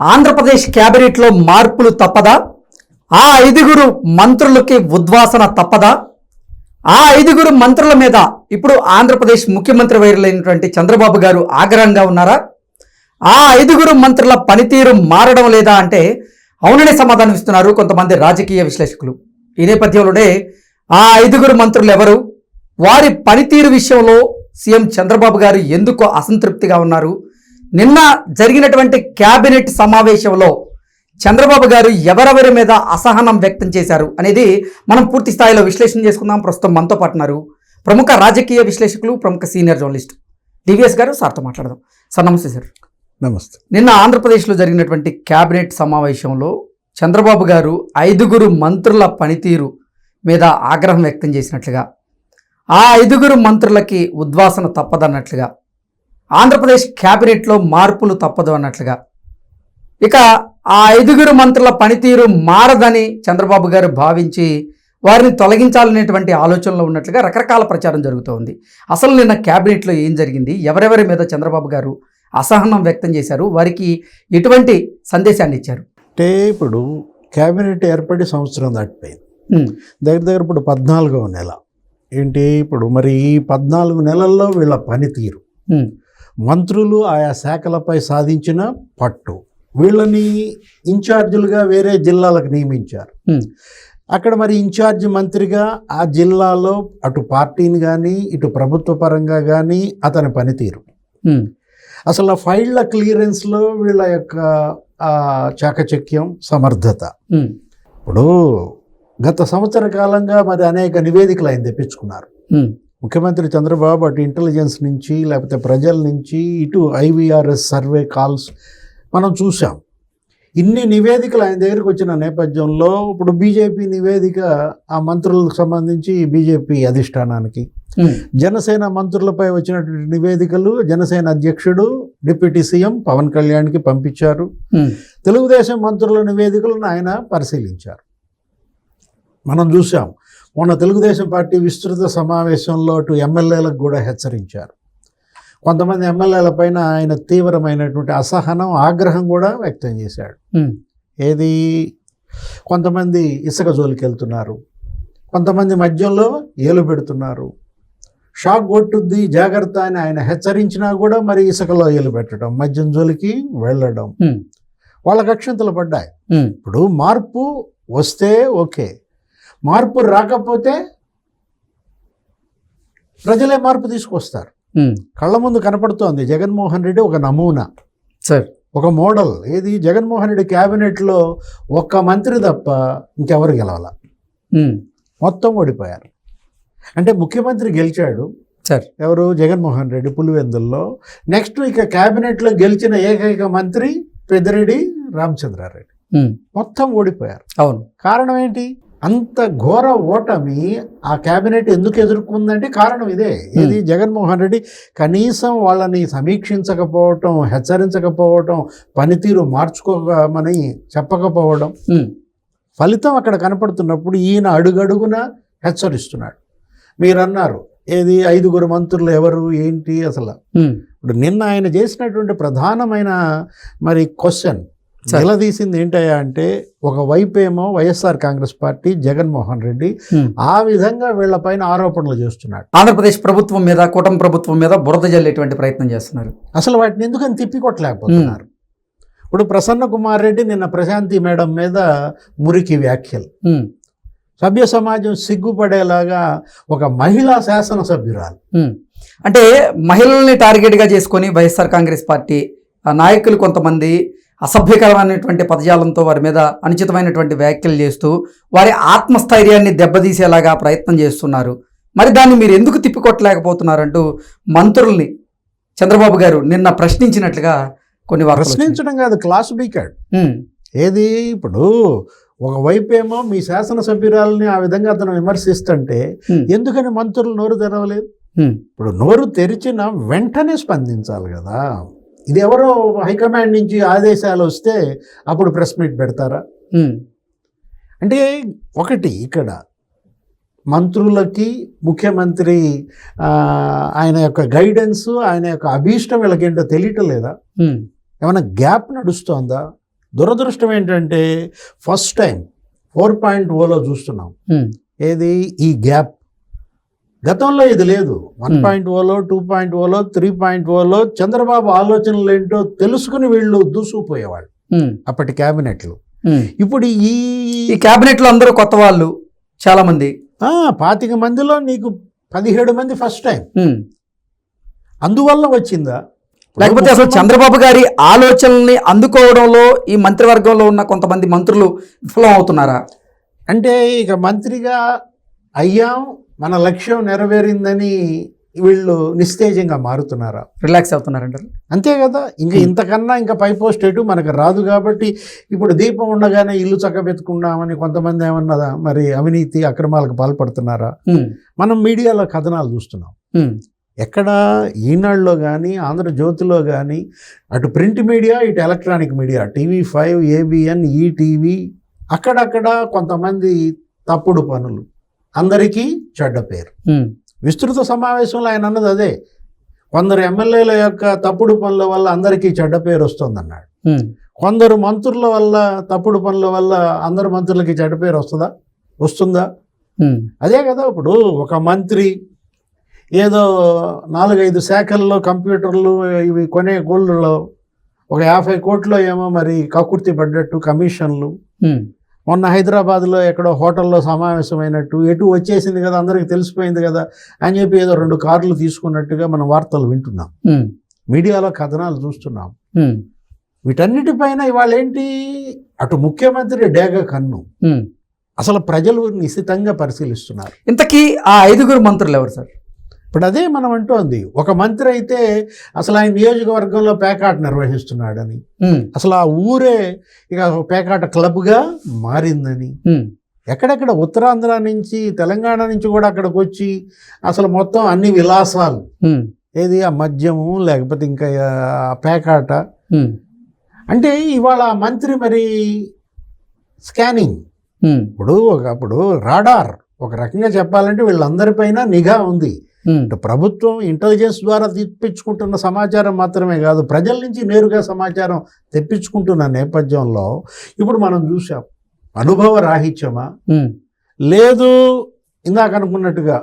ఆంధ్రప్రదేశ్ క్యాబినెట్లో మార్పులు తప్పదా? ఆ ఐదుగురు మంత్రులకి ఉద్వాసన తప్పదా? ఆ ఐదుగురు మంత్రుల మీద ఇప్పుడు ఆంధ్రప్రదేశ్ ముఖ్యమంత్రి వైరులైనటువంటి చంద్రబాబు గారు ఆగ్రహంగా ఉన్నారా? ఆ ఐదుగురు మంత్రుల పనితీరు మారడం లేదా అంటే అవునని సమాధానం ఇస్తున్నారు కొంతమంది రాజకీయ విశ్లేషకులు. ఈ నేపథ్యంలోనే ఆ ఐదుగురు మంత్రులు ఎవరు? వారి పనితీరు విషయంలో సీఎం చంద్రబాబు గారు ఎందుకు అసంతృప్తిగా ఉన్నారు? నిన్న జరిగినటువంటి కేబినెట్ సమావేశంలో చంద్రబాబు గారు ఎవరెవరి మీద అసహనం వ్యక్తం చేశారు అనేది మనం పూర్తి స్థాయిలో విశ్లేషణ చేసుకుందాం. ప్రస్తుతం మనతో పాటు ఉన్నారు ప్రముఖ రాజకీయ విశ్లేషకులు ప్రముఖ సీనియర్ జర్నలిస్ట్ డివిఎస్ గారు సార్తో మాట్లాడదాం. సార్ నమస్తే సార్. నమస్తే. నిన్న ఆంధ్రప్రదేశ్లో జరిగినటువంటి కేబినెట్ సమావేశంలో చంద్రబాబు గారు ఐదుగురు మంత్రుల పనితీరు మీద ఆగ్రహం వ్యక్తం చేసినట్లుగా ఆ ఐదుగురు మంత్రులకి ఉద్వాసన తప్పదన్నట్లుగా ఆంధ్రప్రదేశ్ కేబినెట్లో మార్పులు తప్పదు అన్నట్లుగా. ఇక ఆ ఐదుగురు మంత్రుల పనితీరు మారదని చంద్రబాబు గారు భావించి వారిని తొలగించాలనేటువంటి ఆలోచనలో ఉన్నట్లుగా రకరకాల ప్రచారం జరుగుతోంది. అసలు నిన్న కేబినెట్లో ఏం జరిగింది? ఎవరెవరి మీద చంద్రబాబు గారు అసహనం వ్యక్తం చేశారు? వారికి ఎటువంటి సందేశాన్ని ఇచ్చారు? అంటే ఇప్పుడు క్యాబినెట్ ఏర్పడి సంవత్సరం దాటిపోయింది. దగ్గర దగ్గర ఇప్పుడు పద్నాలుగవ నెల. ఏంటి ఇప్పుడు మరి ఈ పద్నాలుగు నెలల్లో వీళ్ళ పనితీరు మంత్రులు ఆయా శాఖలపై సాధించిన పట్టు. వీళ్ళని ఇన్ఛార్జీలుగా వేరే జిల్లాలకు నియమించారు. అక్కడ మరి ఇన్ఛార్జ్ మంత్రిగా ఆ జిల్లాలో అటు పార్టీని కానీ ఇటు ప్రభుత్వ పరంగా కానీ అతని పనితీరు. అసలు ఆ ఫైళ్ళ క్లియరెన్స్లో వీళ్ళ యొక్క చాకచక్యం సమర్థత. ఇప్పుడు గత సంవత్సర కాలంగా మరి అనేక నివేదికలు ఆయన తెప్పించుకున్నారు. ముఖ్యమంత్రి చంద్రబాబు అటు ఇంటెలిజెన్స్ నుంచి లేకపోతే ప్రజల నుంచి ఇటు ఐవీఆర్ఎస్ సర్వే కాల్స్ మనం చూసాం ఇన్ని నివేదికలు ఆయన దగ్గరికి వచ్చిన నేపథ్యంలో ఇప్పుడు బీజేపీ నివేదిక ఆ మంత్రులకు సంబంధించి బీజేపీ అధిష్టానానికి. ఉమ్, జనసేన మంత్రులపై వచ్చినటువంటి నివేదికలు జనసేన అధ్యక్షుడు డిప్యూటీ సీఎం పవన్ కళ్యాణ్కి పంపించారు. ఉమ్, తెలుగుదేశం మంత్రుల నివేదికలను ఆయన పరిశీలించారు. మనం చూసాం మొన్న తెలుగుదేశం పార్టీ విస్తృత సమావేశంలో అటు ఎమ్మెల్యేలకు కూడా హెచ్చరించారు. కొంతమంది ఎమ్మెల్యేల పైన ఆయన తీవ్రమైనటువంటి అసహనం ఆగ్రహం కూడా వ్యక్తం చేశాడు. ఏది? కొంతమంది ఇసుక జోలికి వెళ్తున్నారు కొంతమంది మద్యంలో ఏలు పెడుతున్నారు. షాక్ కొట్టుద్ది జాగ్రత్త అని ఆయన హెచ్చరించినా కూడా మరి ఇసుకలో ఏలు పెట్టడం మద్యం జోలికి వెళ్ళడం వాళ్ళకి అక్షంతలు పడ్డాయి. ఇప్పుడు మార్పు వస్తే ఓకే. మార్పు రాకపోతే ప్రజలే మార్పు తీసుకొస్తారు. కళ్ళ ముందు కనపడుతోంది జగన్మోహన్ రెడ్డి ఒక నమూనా. సార్. ఒక మోడల్. ఏది? జగన్మోహన్ రెడ్డి క్యాబినెట్లో ఒక్క మంత్రి తప్ప ఇంకెవరు గెలవాల? మొత్తం ఓడిపోయారు. అంటే ముఖ్యమంత్రి గెలిచాడు. సార్. ఎవరు? జగన్మోహన్ రెడ్డి పులివెందుల్లో. నెక్స్ట్ ఇక క్యాబినెట్లో గెలిచిన ఏకైక మంత్రి పెద్దిరెడ్డి రామచంద్రారెడ్డి. మొత్తం ఓడిపోయారు. అవును. కారణం ఏంటి? అంత ఘోర ఓటమి ఆ క్యాబినెట్ ఎందుకు ఎదుర్కొందంటే కారణం ఇదే. ఇది జగన్మోహన్ రెడ్డి కనీసం వాళ్ళని సమీక్షించకపోవటం హెచ్చరించకపోవటం పనితీరు మార్చుకోమని చెప్పకపోవడం ఫలితం అక్కడ కనపడుతున్నప్పుడు ఈయన అడుగడుగున హెచ్చరిస్తున్నాడు. మీరు అన్నారు ఏది? ఐదుగురు మంత్రులు ఎవరు? ఏంటి? అసలు ఇప్పుడు నిన్న ఆయన చేసినటువంటి ప్రధానమైన మరి క్వశ్చన్. నిలదీసింది ఏంటయ్యా అంటే ఒక వైపేమో వైఎస్ఆర్ కాంగ్రెస్ పార్టీ జగన్మోహన్ రెడ్డి. ఆ విధంగా వీళ్ళపైన ఆరోపణలు చేస్తున్నాడు. ఆంధ్రప్రదేశ్ ప్రభుత్వం మీద కూటమి ప్రభుత్వం మీద బురద జల్లేటువంటి ప్రయత్నం చేస్తున్నారు. అసలు వాటిని ఎందుకని తిప్పికొట్టలేకపోతున్నారు? ఇప్పుడు ప్రసన్న కుమార్ రెడ్డి నిన్న ప్రశాంతి మేడం మీద మురికి వ్యాఖ్యలు. సభ్య సమాజం సిగ్గుపడేలాగా ఒక మహిళా శాసనసభ్యురాలు. అంటే మహిళల్ని టార్గెట్గా చేసుకొని వైఎస్ఆర్ కాంగ్రెస్ పార్టీ నాయకులు కొంతమంది అసభ్యకరమైనటువంటి పదజాలంతో వారి మీద అనుచితమైనటువంటి వ్యాఖ్యలు చేస్తూ వారి ఆత్మస్థైర్యాన్ని దెబ్బతీసేలాగా ప్రయత్నం చేస్తున్నారు. మరి దాన్ని మీరు ఎందుకు తిప్పికొట్టలేకపోతున్నారంటూ మంత్రుల్ని చంద్రబాబు గారు నిన్న ప్రశ్నించినట్లుగా కొన్ని. ప్రశ్నించడం కాదు క్లాస్ బీకాడ్ ఏది ఇప్పుడు ఒకవైపు ఏమో మీ శాసనసభ్యురాలని ఆ విధంగా అతను విమర్శిస్తుంటే ఎందుకని మంత్రులు నోరు తెరవలేదు? ఇప్పుడు నోరు తెరిచిన వెంటనే స్పందించాలి కదా. ఇది ఎవరో హైకమాండ్ నుంచి ఆదేశాలు వస్తే అప్పుడు ప్రెస్ మీట్ పెడతారా? అంటే ఒకటి ఇక్కడ మంత్రులకి ముఖ్యమంత్రి ఆయన యొక్క గైడెన్స్ ఆయన యొక్క అభీష్టం వీళ్ళకేంటో తెలియటం లేదా ఏమైనా గ్యాప్ నడుస్తోందా? దురదృష్టం ఏంటంటే ఫస్ట్ టైం ఫోర్ పాయింట్ ఓలో చూస్తున్నాం. ఏది? ఈ గ్యాప్ గతంలో ఇది లేదు. One Hmm. పాయింట్ ఓలో టూ పాయింట్ ఓలో త్రీ పాయింట్ ఓలో చంద్రబాబు ఆలోచనలు ఏంటో తెలుసుకుని వీళ్ళు దూసుకుపోయేవాళ్ళు ఉమ్, అప్పటి క్యాబినెట్లు. ఉమ్. ఇప్పుడు ఈ ఈ క్యాబినెట్లో అందరూ కొత్త వాళ్ళు చాలా మంది పాతిక మందిలో నీకు పదిహేడు మంది ఫస్ట్ టైం. అందువల్ల వచ్చిందా? లేకపోతే అసలు చంద్రబాబు గారి ఆలోచనల్ని అందుకోవడంలో ఈ మంత్రివర్గంలో ఉన్న కొంతమంది మంత్రులు విఫలం అవుతున్నారా అంటే ఇక మంత్రిగా అయ్యాం మన లక్ష్యం నెరవేరిందని వీళ్ళు నిస్తేజంగా మారుతున్నారా? రిలాక్స్ అవుతున్నారంటారు. అంతే కదా? ఇంకా ఇంతకన్నా ఇంకా పై పోస్ట్ ఎటు మనకు రాదు కాబట్టి ఇప్పుడు దీపం ఉండగానే ఇల్లు చక్కబెట్టుకున్నామని కొంతమంది ఏమన్నదా మరి అవినీతి అక్రమాలకు పాల్పడుతున్నారా? ఉమ్, మనం మీడియాలో కథనాలు చూస్తున్నాం. ఉమ్, ఎక్కడ ఈనాడులో కానీ ఆంధ్రజ్యోతిలో కానీ అటు ప్రింట్ మీడియా ఇటు electronic media TV five ABN ETV అక్కడక్కడ కొంతమంది తప్పుడు పనులు. అందరికీ చెడ్డ పేరు. విస్తృత సమావేశంలో ఆయన అన్నది అదే. కొందరు ఎమ్మెల్యేల యొక్క తప్పుడు పనుల వల్ల అందరికీ చెడ్డ పేరు వస్తుందన్నాడు. కొందరు మంత్రుల వల్ల తప్పుడు పనుల వల్ల అందరు మంత్రులకి చెడ్డ పేరు వస్తుందా? వస్తుందా? అదే కదా ఇప్పుడు ఒక మంత్రి ఏదో నాలుగైదు శాఖల్లో కంప్యూటర్లు ఇవి కొనే గోల్డ్లో ఒక యాభై కోట్లో ఏమో మరి కకుర్తి పడ్డట్టు కమిషన్లు మొన్న హైదరాబాద్లో ఎక్కడో హోటల్లో సమావేశమైనట్టు ఎటు వచ్చేసింది కదా అందరికీ తెలిసిపోయింది కదా అని చెప్పి ఏదో రెండు కార్లు తీసుకున్నట్టుగా మనం వార్తలు వింటున్నాం. మీడియాలో కథనాలు చూస్తున్నాం. వీటన్నిటిపైన ఇవాళ ఏంటి అటు ముఖ్యమంత్రి డేగ కన్ను. అసలు ప్రజలు నిశితంగా పరిశీలిస్తున్నారు. ఇంతకీ ఆ ఐదుగురు మంత్రులు ఎవరు సార్? ఇప్పుడు అదే మనం అంటోంది. ఒక మంత్రి అయితే అసలు ఆయన నియోజకవర్గంలో పేకాట నిర్వహిస్తున్నాడని. అసలు ఆ ఊరే ఇక పేకాట క్లబ్గా మారిందని. ఎక్కడెక్కడ ఉత్తరాంధ్ర నుంచి తెలంగాణ నుంచి కూడా అక్కడికి వచ్చి అసలు మొత్తం అన్ని విలాసాలు. ఏది ఆ మద్యము లేకపోతే ఇంకా పేకాట. అంటే ఇవాళ మంత్రి మరి స్కానింగ్. ఇప్పుడు ఒకప్పుడు రాడార్. ఒక రకంగా చెప్పాలంటే వీళ్ళందరిపైన నిఘా ఉంది. ఇటు ప్రభుత్వం ఇంటెలిజెన్స్ ద్వారా తెప్పించుకుంటున్న సమాచారం మాత్రమే కాదు ప్రజల నుంచి నేరుగా సమాచారం తెప్పించుకుంటున్న నేపథ్యంలో ఇప్పుడు మనం చూసాం అనుభవ రాహిత్యమా. లేదు ఇందాక అనుకున్నట్టుగా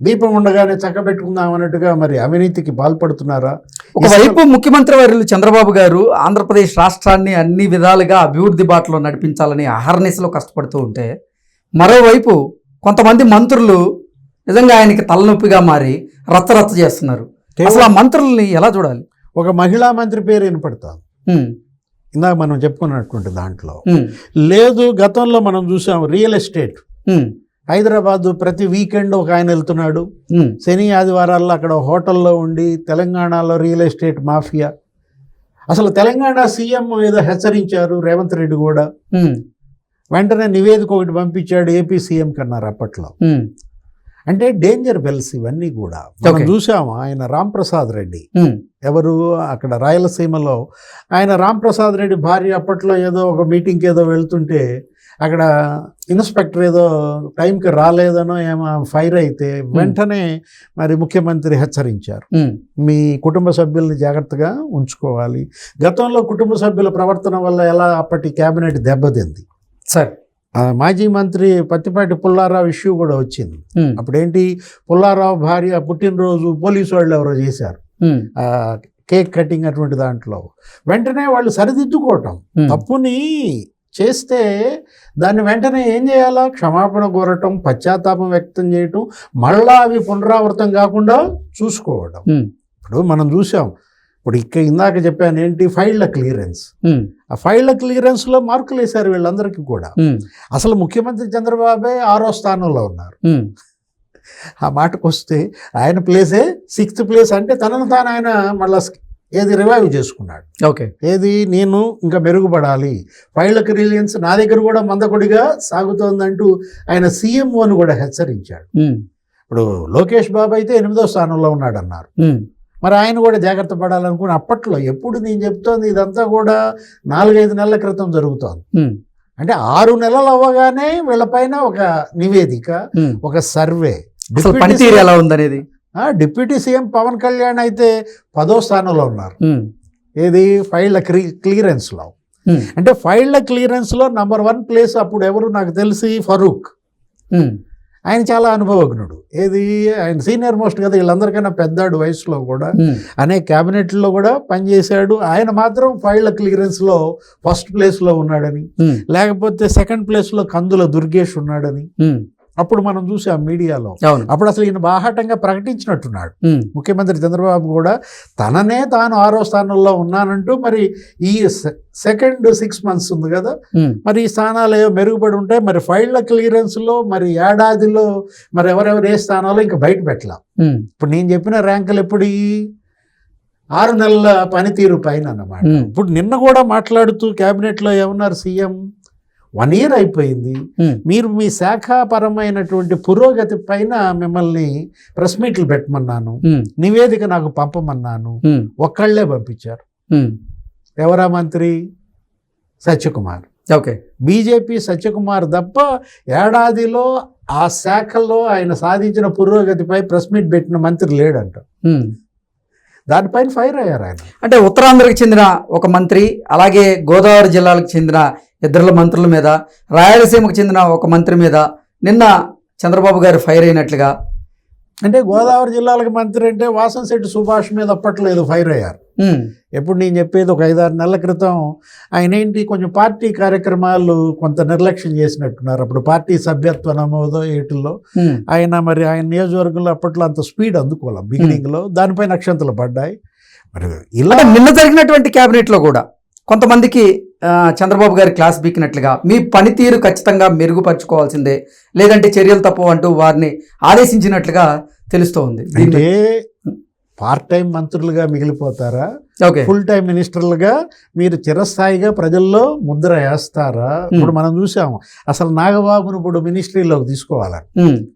దీపం ఉండగానే చక్కబెట్టుకుందాం అన్నట్టుగా మరి అవినీతికి పాల్పడుతున్నారా? ఒకవైపు ముఖ్యమంత్రి వర్యులు చంద్రబాబు గారు ఆంధ్రప్రదేశ్ రాష్ట్రాన్ని అన్ని విధాలుగా అభివృద్ధి బాటలో నడిపించాలని అహర్నిశలో కష్టపడుతూ ఉంటే మరోవైపు కొంతమంది మంత్రులు నిజంగా ఆయనకి తలనొప్పిగా మారి రచ్చరచ్చ చేస్తున్నారు. అసలు ఆ మంత్రుల్ని ఎలా చూడాలి? ఒక మహిళా మంత్రి పేరు వినపడతాం. ఉమ్, ఇందాక మనం చెప్పుకున్నటువంటి దాంట్లో. లేదు గతంలో మనం చూసాం రియల్ ఎస్టేట్. హైదరాబాద్ ప్రతి వీకెండ్ ఒక ఆయన వెళ్తున్నాడు. శని ఆదివారాల్లో అక్కడ హోటల్లో ఉండి తెలంగాణలో రియల్ ఎస్టేట్ మాఫియా. అసలు తెలంగాణ సీఎం ఏదో హెచ్చరించారు రేవంత్ రెడ్డి కూడా. వెంటనే నివేదిక ఒకటి పంపించాడు ఏపీ సీఎం కన్నారు అప్పట్లో. అంటే డేంజర్ బెల్స్ ఇవన్నీ కూడా. మనం. చూసాము ఆయన రాంప్రసాద్ రెడ్డి. ఉమ్, ఎవరు? అక్కడ రాయలసీమలో. ఆయన రాంప్రసాద్ రెడ్డి భార్య అప్పట్లో ఏదో ఒక మీటింగ్కి ఏదో వెళ్తుంటే అక్కడ ఇన్స్పెక్టర్ ఏదో టైంకి రాలేదనో ఏమో ఫైర్ అయితే వెంటనే మరి ముఖ్యమంత్రి హెచ్చరించారు. ఉమ్, మీ కుటుంబ సభ్యుల్ని జాగ్రత్తగా ఉంచుకోవాలి. గతంలో కుటుంబ సభ్యుల ప్రవర్తన వల్ల ఎలా అప్పటి కేబినెట్ దెబ్బతింది? సార్ మాజీ మంత్రి పత్తిపాటి పుల్లారావు ఇష్యూ కూడా వచ్చింది. అప్పుడేంటి? పుల్లారావు భార్య పుట్టినరోజు పోలీసు వాళ్ళు ఎవరో చేశారు. కేక్ కటింగ్ అటువంటి దాంట్లో. వెంటనే వాళ్ళు సరిదిద్దుకోవటం. తప్పుని చేస్తే దాన్ని వెంటనే ఏం చేయాలా? క్షమాపణ కోరటం పశ్చాత్తాపం వ్యక్తం చేయటం మళ్ళా అవి పునరావృతం కాకుండా చూసుకోవడం. ఇప్పుడు మనం చూసాం. ఇప్పుడు ఇక్క ఇందాక చెప్పాను ఏంటి? ఫైళ్ళ క్లియరెన్స్. ఆ ఫైళ్ళ క్లియరెన్స్లో మార్కులు వేశారు వీళ్ళందరికీ కూడా. అసలు ముఖ్యమంత్రి చంద్రబాబే ఆరో స్థానంలో ఉన్నారు. ఆ మాటకు వస్తే ఆయన ప్లేసే సిక్స్త్ ప్లేస్ అంటే తనను తాను ఆయన మళ్ళా ఏది రివైవ్ చేసుకున్నాడు. ఓకే. ఏది? నేను ఇంకా మెరుగుపడాలి. ఫైళ్ళ క్లియరెన్స్ నా దగ్గర కూడా మందకొడిగా సాగుతోందంటూ ఆయన సీఎం అని కూడా హెచ్చరించాడు. ఇప్పుడు లోకేష్ బాబు అయితే ఎనిమిదో స్థానంలో ఉన్నాడు అన్నారు మరి ఆయన కూడా జాగ్రత్త పడాలనుకుని అప్పట్లో ఎప్పుడు నేను చెప్తోంది ఇదంతా కూడా నాలుగైదు నెలల క్రితం జరుగుతోంది. అంటే ఆరు నెలలు అవ్వగానే వీళ్ళపైన ఒక నివేదిక. ఒక సర్వే. పనితీరు ఎలా ఉందనేది? డిప్యూటీ సీఎం పవన్ కళ్యాణ్ అయితే పదో స్థానంలో ఉన్నారు. ఏది? ఫైళ్ళ క్లి క్లియరెన్స్లో. ఉమ్, అంటే ఫైళ్ళ క్లియరెన్స్లో నంబర్ వన్ ప్లేస్ అప్పుడు ఎవరు నాకు తెలిసి ఫరూక్. ఆయన చాలా అనుభవజ్ఞుడు. ఏది? ఆయన సీనియర్ మోస్ట్ కదా వీళ్ళందరికన్నా పెద్దాడు వయసులో కూడా. అనేక క్యాబినెట్లో కూడా పనిచేశాడు. ఆయన మాత్రం ఫైళ్ళ క్లియరెన్స్లో ఫస్ట్ ప్లేస్లో ఉన్నాడని. లేకపోతే సెకండ్ ప్లేస్లో కందుల దుర్గేష్ ఉన్నాడని. అప్పుడు మనం చూసాం మీడియాలో. అప్పుడు అసలు ఈయన బాహాటంగా ప్రకటించినట్టున్నాడు. ముఖ్యమంత్రి చంద్రబాబు కూడా తననే తాను ఆరో స్థానంలో ఉన్నానంటూ మరి ఈ సెకండ్ సిక్స్ మంత్స్ ఉంది కదా. మరి ఈ స్థానాలు ఏవో మెరుగుపడి ఉంటాయి మరి ఫైళ్ళ క్లియరెన్స్లో మరి ఏడాదిలో మరి ఎవరెవరు ఏ స్థానాలు ఇంకా బయట పెట్టలా. ఇప్పుడు నేను చెప్పిన ర్యాంకులు ఎప్పుడు ఆరు నెలల పనితీరు పైన అన్నమాట. ఇప్పుడు నిన్న కూడా మాట్లాడుతూ క్యాబినెట్లో ఏమన్నారు సీఎం? వన్ ఇయర్ అయిపోయింది. మీరు మీ శాఖాపరమైనటువంటి పురోగతి పైన మిమ్మల్ని ప్రెస్ మీట్లు పెట్టమన్నాను. నివేదిక నాకు పంపమన్నాను. ఉమ్, ఒక్కళ్ళే పంపించారు. ఎవరా మంత్రి? సత్యకుమార్. ఓకే. బీజేపీ సత్యకుమార్ తప్ప ఏడాదిలో ఆ శాఖలో ఆయన సాధించిన పురోగతిపై ప్రెస్ మీట్ పెట్టిన మంత్రి లేడంట. దానిపైన ఫైర్ అయ్యారు ఆయన. అంటే ఉత్తరాంధ్రకి చెందిన ఒక మంత్రి అలాగే గోదావరి జిల్లాలకు చెందిన ఇద్దరు మంత్రుల మీద రాయలసీమకు చెందిన ఒక మంత్రి మీద నిన్న చంద్రబాబు గారు ఫైర్ అయినట్లుగా అంటే గోదావరి జిల్లాలకు మంత్రి అంటే వాసంశెట్టి సుభాష్ మీద అప్పట్లో ఏదో ఫైర్ అయ్యారు ఎప్పుడు నేను చెప్పేది ఒక ఐదారు నెలల క్రితం ఆయన ఏంటి కొంచెం పార్టీ కార్యక్రమాలు కొంత నిర్లక్ష్యం చేసినట్టున్నారు. అప్పుడు పార్టీ సభ్యత్వ నమోదో ఏటిల్లో ఆయన మరి ఆయన నియోజకవర్గంలో అప్పట్లో అంత స్పీడ్ అందుకోవాలి బిగినింగ్లో దానిపై నక్షంతలు పడ్డాయి. మరి ఇలా నిన్న జరిగినటువంటి క్యాబినెట్లో కూడా కొంతమందికి చంద్రబాబు గారి క్లాస్ బీకినట్లుగా మీ పనితీరు ఖచ్చితంగా మెరుగుపరచుకోవాల్సిందే. లేదంటే చర్యలు తప్పు అంటూ వారిని ఆదేశించినట్లుగా తెలుస్తోంది. దీని అంటే పార్ట్ టైం మంత్రులుగా మిగిలిపోతారా? ఫుల్ టైం మినిస్టర్లుగా మీరు చిరస్థాయిగా ప్రజల్లో ముద్ర వేస్తారా? ఇప్పుడు మనం చూసాము అసలు నాగబాబును ఇప్పుడు మినిస్ట్రీలోకి తీసుకోవాలని.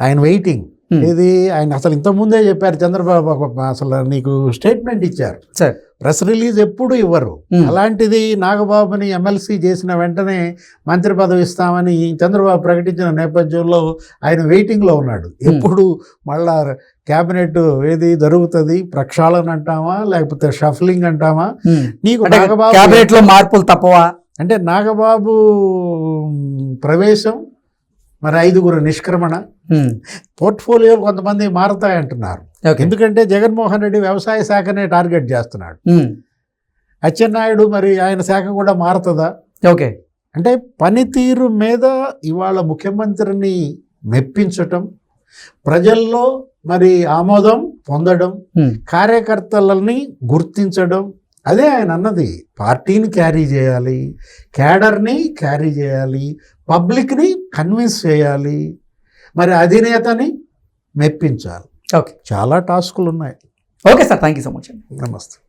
ఆయన వెయిటింగ్. ఏది? ఆయన అసలు ఇంత ముందే చెప్పారు చంద్రబాబు అసలు నీకు స్టేట్మెంట్ ఇచ్చారు. సరే. ప్రెస్ రిలీజ్ ఎప్పుడు ఇవ్వరు. అలాంటిది నాగబాబుని ఎమ్మెల్సీ చేసిన వెంటనే మంత్రి పదవి ఇస్తామని చంద్రబాబు ప్రకటించిన నేపథ్యంలో ఆయన వెయిటింగ్లో ఉన్నాడు. ఎప్పుడు మళ్ళా క్యాబినెట్ ఏది జరుగుతుంది? ప్రక్షాళన అంటామా? లేకపోతే షఫలింగ్ అంటామా. నీకు నాగబాబు క్యాబినెట్లో మార్పులు తప్పవా? అంటే నాగబాబు ప్రవేశం మరి ఐదుగురు నిష్క్రమణ ఉమ్, పోర్ట్ఫోలియోలు కొంతమంది మారతాయంటున్నారు. ఎందుకంటే జగన్మోహన్ రెడ్డి వ్యవసాయ శాఖనే టార్గెట్ చేస్తున్నాడు. ఉమ్, అచ్చెన్నాయుడు మరి ఆయన శాఖ కూడా మారుతుందా? ఓకే అంటే పనితీరు మీద ఇవాళ ముఖ్యమంత్రిని మెప్పించటం ప్రజల్లో మరి ఆమోదం పొందడం ఉమ్, కార్యకర్తలని గుర్తించడం అదే ఆయన అన్నది. పార్టీని క్యారీ చేయాలి క్యాడర్ని క్యారీ చేయాలి పబ్లిక్ని కన్విన్స్ చేయాలి మరి అధినేతని మెప్పించాలి. ఓకే. చాలా టాస్కులు ఉన్నాయి okay sir. Thank you so much అండి. నమస్తే.